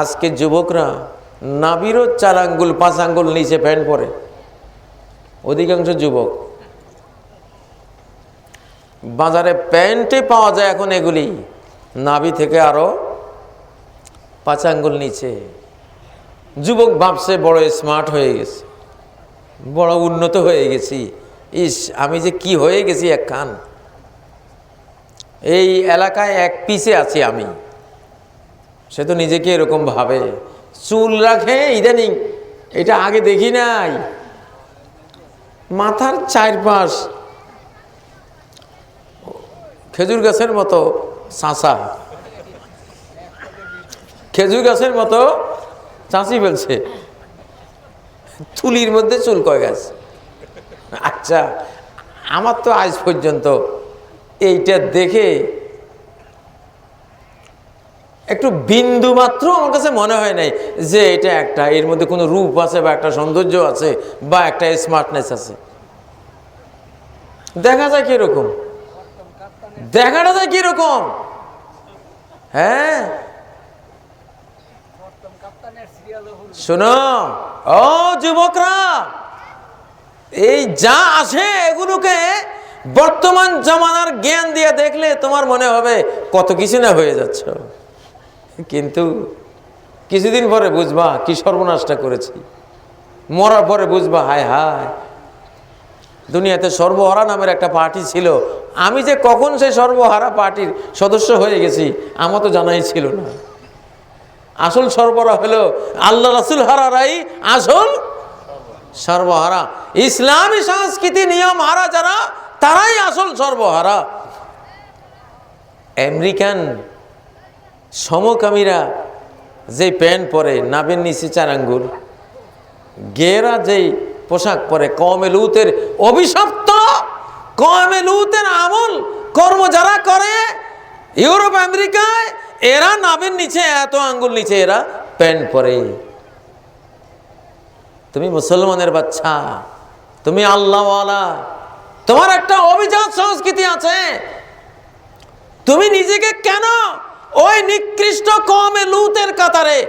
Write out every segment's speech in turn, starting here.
আজকে যুবকরা নাবিরও চার আঙ্গুল, পাঁচ আঙ্গুল নিচে প্যান্ট পরে। অধিকাংশ যুবক। বাজারে প্যান্টে পাওয়া যায় এখন এগুলি। নাভি থেকে আরও পাঁচ আঙ্গুল নিচে। যুবক ভাবছে বড় স্মার্ট হয়ে গেছে। বড় উন্নত হয়ে গেছি। ইস, আমি যে কি হয়ে গেছি এক খান এই এলাকায় এক পিসে আছি আমি। সে তো নিজেকে এরকম ভাবে। চুল রাখে, ইদানিং, এটা আগে দেখি নাই। মাথার চারপাশ, খেজুর গাছের মতো চাঁচা। খেজুর গাছের মতো চাঁচি ফেলছে। তুলির মধ্যে চুল কয় গাছ। আচ্ছা আমার তো আজ পর্যন্ত এইটা দেখে একটু বিন্দু মাত্র আমার কাছে মনে হয় নাই যে এটা একটা, এর মধ্যে কোনো রূপ আছে বা একটা সৌন্দর্য আছে বা একটা স্মার্টনেস আছে। দেখা যায় কীরকম? দেখাটা যায় কীরকম? হ্যাঁ। শোনো, ও যুবকরা, এই যা আসে এগুলোকে বর্তমান জমানার জ্ঞান দিয়ে দেখলে তোমার মনে হবে কত কিছু না হয়ে যাচ্ছ। কিন্তু কিছুদিন পরে বুঝবা কি সর্বনাশটা করেছি। মরার পরে বুঝবা, হায় হায়। দুনিয়াতে সর্বহারা নামের একটা পার্টি ছিল। আমি যে কখন সেই সর্বহারা পার্টির সদস্য হয়ে গেছি, আমার তো জানাই ছিল না। আসল সর্বহারা হলো আল্লাহ রাসুল হারারাই আসল সর্বহারা। ইসলামী সংস্কৃতি নিয়ম হারা যারা, তারাই আসল সর্বহারা। আমেরিকান সমকামীরা যে প্যান্ট পরে নাবের নিচে চার আঙ্গুল গেরা যেই পোশাক পরে কমে লুতের অভিশপ্ত কমে লুতের আমল কর্ম যারা করে, ইউরোপ, আমেরিকায়, এরা নাবের নিচে, এত আঙ্গুল নিচে এরা প্যান্ট পরে। তুমি মুসলমানের বাচ্চা, তুমি আল্লাহওয়ালা, তোমার একটা অভিজাত সংস্কৃতি আছে। তুমি নিজেকে কেন ওই নিকৃষ্ট কমে লুতের কাতারে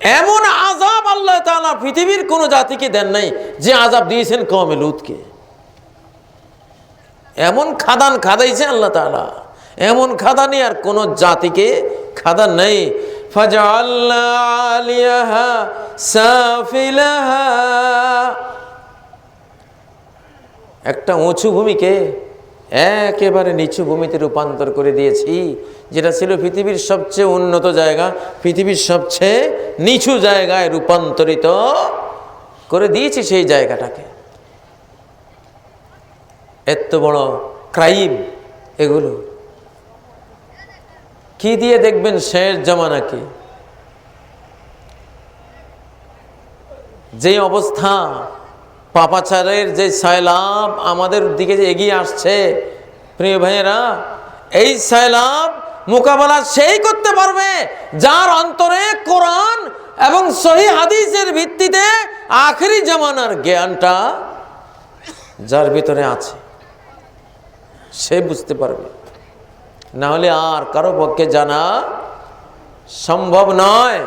এমন আজাব আল্লাহ তাআলা পৃথিবীর কোন জাতিকে দেন নাই যে আজাব দিয়েছেন কমে লুতকে। এমন খাদান খাদাইছে আল্লাহ তাআলা। এমন খাদানি আর কোন জাতিকে খাদান নেই। একটা উঁচু ভূমিকে একেবারে নিচু ভূমিতে রূপান্তর করে দিয়েছি, যেটা ছিল পৃথিবীর সবচেয়ে উন্নত জায়গা, পৃথিবীর সবচেয়ে নিচু জায়গায় রূপান্তরিত করে দিয়েছি সেই জায়গাটাকে। এত বড় ক্রাইম এগুলো। কি দিয়ে দেখবেন শেষ জামানাকে? যে অবস্থা পাপাচারের যে সায়লাভ আমাদের দিকে যে এগিয়ে আসছে, প্রিয় ভাইয়েরা, এই সায়লাভ মোকাবেলা সেই করতে পারবে যার অন্তরে কোরআন এবং সহি হাদিসের ভিত্তিতে আখেরি জামানার জ্ঞানটা যার ভিতরে আছে, সে বুঝতে পারবে। না হলে আর কারও পক্ষে জানা সম্ভব নয়।